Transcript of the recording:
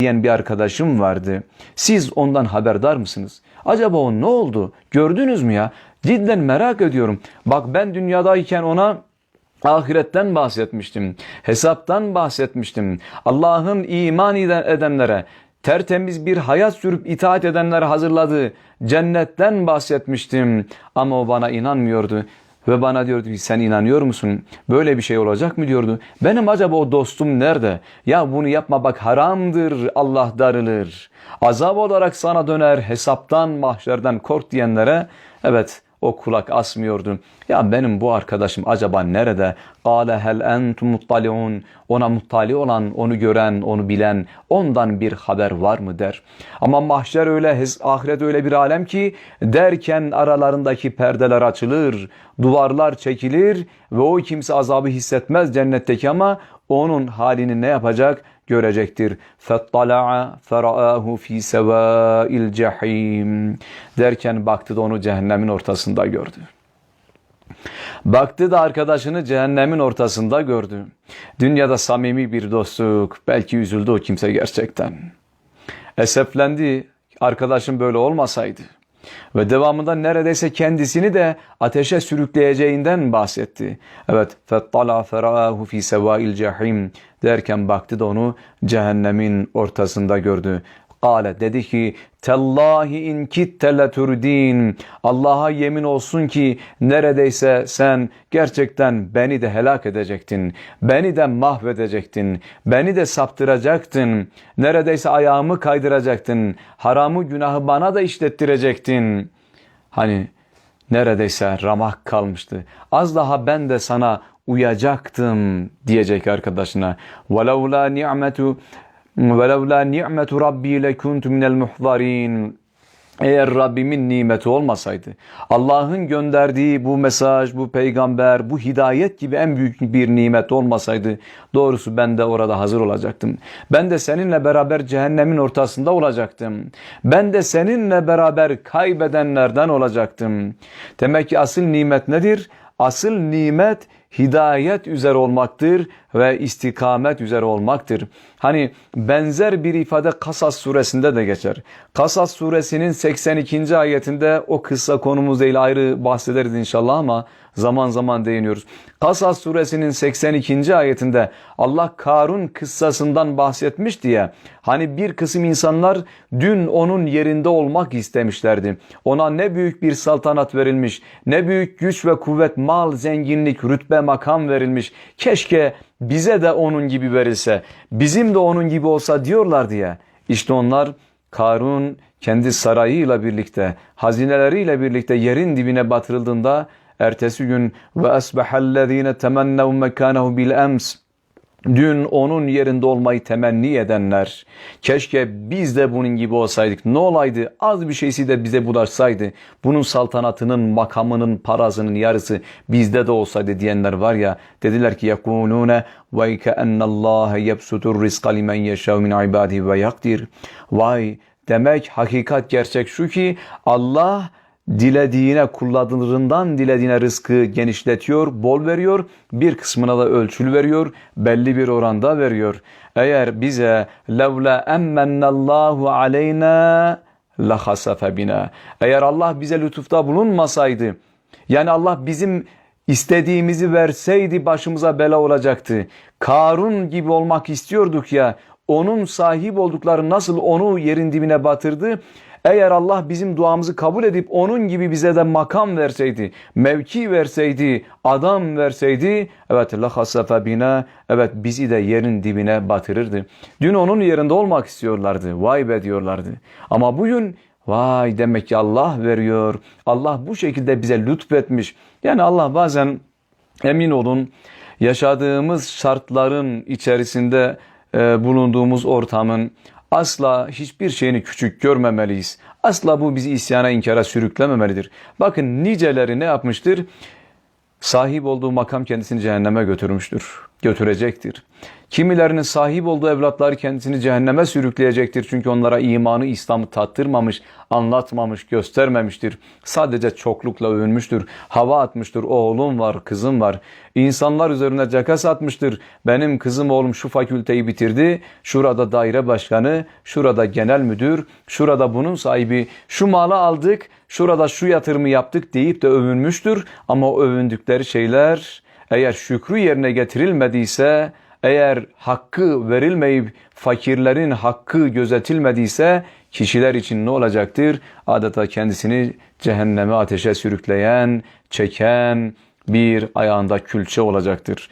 diyen bir arkadaşım vardı. Siz ondan haberdar mısınız? Acaba o ne oldu? Gördünüz mü ya? Cidden merak ediyorum. Bak ben dünyadayken ona ahiretten bahsetmiştim. Hesaptan bahsetmiştim. Allah'ın iman eden- edenlere tertemiz bir hayat sürüp itaat edenlere hazırladığı cennetten bahsetmiştim. Ama o bana inanmıyordu. Ve bana diyordu ki sen inanıyor musun? Böyle bir şey olacak mı diyordu. Benim acaba o dostum nerede? Ya bunu yapma bak haramdır Allah darılır. Azap olarak sana döner hesaptan mahşerden kork diyenlere evet o kulak asmıyordu. Ya benim bu arkadaşım acaba nerede? Kâle hel entum muttaliun. Ona muttali olan, onu gören, onu bilen, ondan bir haber var mı der. Ama mahşer öyle, ahiret öyle bir alem ki derken aralarındaki perdeler açılır, duvarlar çekilir ve o kimse azabı hissetmez cennetteki ama onun halini ne yapacak? görecektir. Fettala'a feraahu fi sevail cehim derken baktı da onu cehennemin ortasında gördü. Baktı da arkadaşını cehennemin ortasında gördü. Dünyada samimi bir dostluk. Belki üzüldü o kimse gerçekten. Eseflendi. Arkadaşım böyle olmasaydı. Ve devamında neredeyse kendisini de ateşe sürükleyeceğinden bahsetti. Evet, fettala ferahu fi sevail cehim derken baktı da onu cehennemin ortasında gördü. Kale dedi ki Tellahi in kitte leturdin Allah'a yemin olsun ki neredeyse sen gerçekten beni de helak edecektin. Beni de mahvedecektin. Beni de saptıracaktın. Neredeyse ayağımı kaydıracaktın. Haramı günahı bana da işlettirecektin. Hani neredeyse ramak kalmıştı. Az daha ben de sana uyacaktım diyecek arkadaşına. وَلَوْلَا نِعْمَةُ وَلَوْلَا نِعْمَةُ رَبِّي لَكُنْتُ مِنَ الْمُحْضَرِينَ eğer Rabbimin nimeti olmasaydı, Allah'ın gönderdiği bu mesaj, bu peygamber, bu hidayet gibi en büyük bir nimet olmasaydı, doğrusu ben de orada hazır olacaktım. Ben de seninle beraber cehennemin ortasında olacaktım. Ben de seninle beraber kaybedenlerden olacaktım. Demek ki asıl nimet nedir? Asıl nimet hidayet üzere olmaktır ve istikamet üzere olmaktır. Hani benzer bir ifade Kasas suresinde de geçer. Kasas suresinin 82. ayetinde o kıssa konumuz değil ayrı bahsederiz inşallah ama zaman zaman değiniyoruz. Kasas suresinin 82. ayetinde Allah Karun kıssasından bahsetmiş diye hani bir kısım insanlar dün onun yerinde olmak istemişlerdi. Ona ne büyük bir saltanat verilmiş, ne büyük güç ve kuvvet, mal, zenginlik, rütbe, makam verilmiş. Keşke bize de onun gibi verilse, bizim de onun gibi olsa diyorlar diye. İşte onlar Karun kendi sarayıyla birlikte, hazineleriyle birlikte yerin dibine batırıldığında ertesi gün ve asbahallezine temennev mekanehu bil ems Dün onun yerinde olmayı temenni edenler, keşke biz de bunun gibi olsaydık. Ne olaydı? Az bir şeysi de bize bulaşsaydı. Bunun saltanatının, makamının, parasının yarısı bizde de olsaydı diyenler var ya. Dediler ki yekulune ve keennallaha yebsutur rizqa limen yeşâ min ibadihi ve yakdir. Vay demek hakikat gerçek şu ki Allah dilediğine kullarından dilediğine rızkı genişletiyor, bol veriyor. Bir kısmına da ölçülü veriyor, belli bir oranda veriyor. Eğer bize levla emmennallahu aleyna lahasafe bina. Eğer Allah bize lütufta bulunmasaydı, yani Allah bizim istediğimizi verseydi başımıza bela olacaktı. Karun gibi olmak istiyorduk ya, onun sahip oldukları nasıl onu yerin dibine batırdı, eğer Allah bizim duamızı kabul edip onun gibi bize de makam verseydi, mevki verseydi, adam verseydi, evet la hasafe bina, evet bizi de yerin dibine batırırdı. Dün onun yerinde olmak istiyorlardı. Vay be diyorlardı. Ama bugün vay demek ki Allah veriyor. Allah bu şekilde bize lütfetmiş. Yani Allah bazen emin olun yaşadığımız şartların içerisinde e, bulunduğumuz ortamın asla hiçbir şeyini küçük görmemeliyiz. Asla bu bizi isyana inkara sürüklememelidir. Bakın niceleri ne yapmıştır? Sahip olduğu makam kendisini cehenneme götürmüştür. Götürecektir. Kimilerinin sahip olduğu evlatlar kendisini cehenneme sürükleyecektir. Çünkü onlara imanı, İslam'ı tattırmamış, anlatmamış, göstermemiştir. Sadece çoklukla övünmüştür. Hava atmıştır. Oğlum var, kızım var. İnsanlar üzerine caka satmıştır. Benim kızım oğlum şu fakülteyi bitirdi. Şurada daire başkanı, şurada genel müdür, şurada bunun sahibi, şu malı aldık, şurada şu yatırımı yaptık deyip de övünmüştür. Ama övündükleri şeyler eğer şükrü yerine getirilmediyse, eğer hakkı verilmeyip fakirlerin hakkı gözetilmediyse kişiler için ne olacaktır? Adeta kendisini cehenneme ateşe sürükleyen, çeken bir ayağında külçe olacaktır.